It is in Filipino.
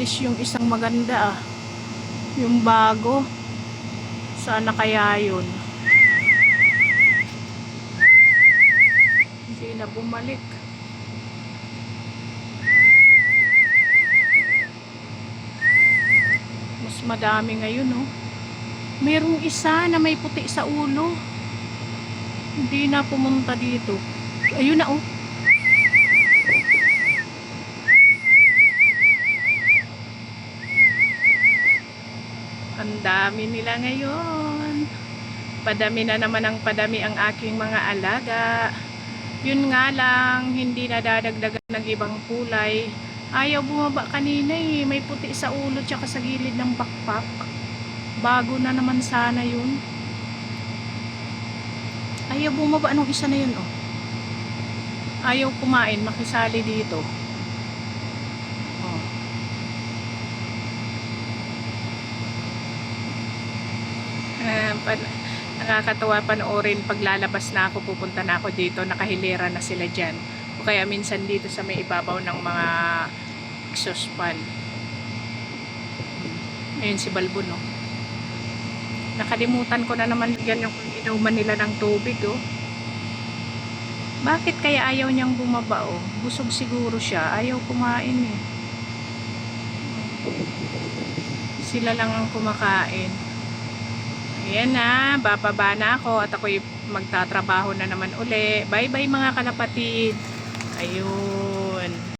umalis yung isang maganda ah. Yung bago. Sana kaya yun? Hindi na bumalik. Mas madami ngayon oh. Merong isa na may puti sa ulo. Hindi na pumunta dito. Ayun na oh. Ang dami nila ngayon. Padami na naman ang padami ang aking mga alaga. Yun nga lang, hindi nadadagdagan ng ibang kulay. Ayaw bumaba kanina eh. May puti sa ulo tsaka sa gilid ng bakpak. Bago na naman sana yun. Ayaw bumaba nung isa na yun oh. Ayaw kumain, makisali dito. Pan- nakakatawa panoorin paglalabas na ako pupunta na ako dito nakahilera na sila dyan. O kaya minsan dito sa may ibabaw ng mga exhaust fan. Ayun si Balbo no nakalimutan ko na naman yan yung inuman nila ng tubig oh. Bakit kaya ayaw niyang bumaba oh? Busog siguro siya. Ayaw kumain eh. Sila lang ang kumakain Ayan na, bababa na ako at ako'y magtatrabaho na naman uli. Bye-bye mga kalapatid. Ayun.